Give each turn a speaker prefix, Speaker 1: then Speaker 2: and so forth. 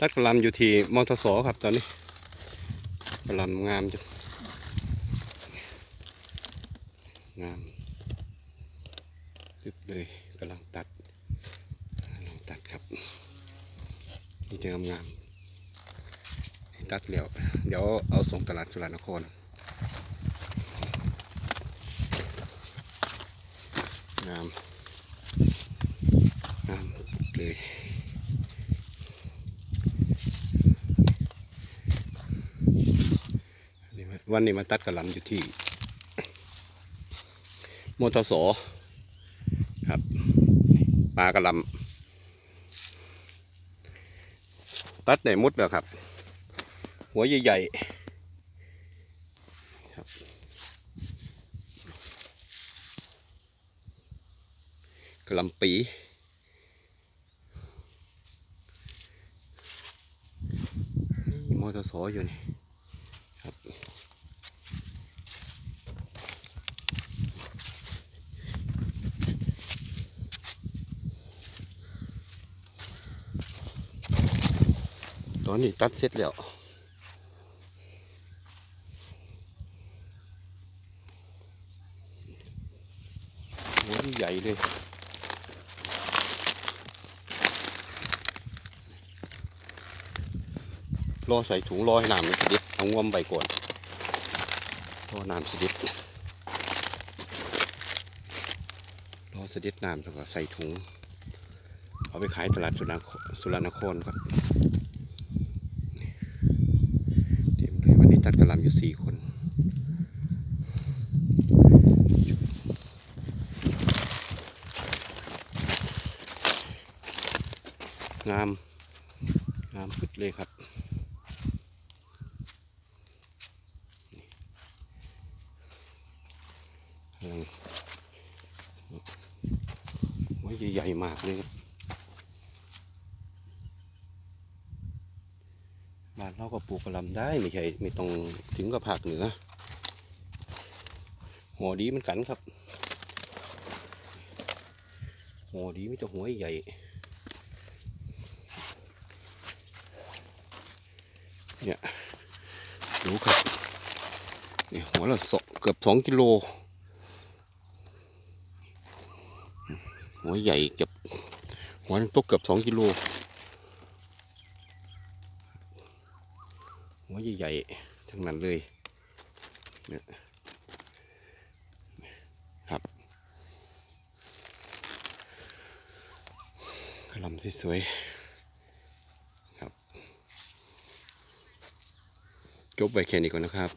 Speaker 1: ตัดกระหลำอยู่ที่มอทสครับตอนนี้กระลำงามจังงามตึบเลยกำลังตัดกำลังตัดครับนี่จะงามๆตัดแล้วเดี๋ยวเอาส่งตลาดสุรานครงามงามเลยอันนี้มา วันนี้มาตัดกระลำอยู่ที่มอทสครับปลากระลำตัดในมุดแล้วครับ หัวใหญ่ๆครับกระลำปีนี่มอเตอร์สออยู่นี่ ตอนนี้ตัดเสร็จแล้วหัวนี่ใหญ่เลยรอใส่ถุงรอให้น้ำมันสดิดเอางวมไปก่อนรอน้ำสดิดรอสดิดน้ำแล้วก็ใส่ถุง เอาไปขายตลาดสุรานสุรานครครับเตัดกระลำอยู่สี่คนงามงามพุดเลยครับ หัวใหญ่ๆมากเลยครับ บ้านเราก็ปลูกกระลำได้ไม่ใช่ไม่ต้องถึงกับภาคเหนือ หัวดีมือนกันครับ หัวดีไมแต่จะหัวใหญ่เนี่ยดูครับนี่หัวละสองเกือบสองกิโล หัวใหญ่เกือบหัวนึงตกเกือบสองกิโล หัวใหญ่ๆ ทั้งนั้นเลยเนี่ยครับกระลำสวยๆครับ จบไปแค่นี้ก่อนนะครับ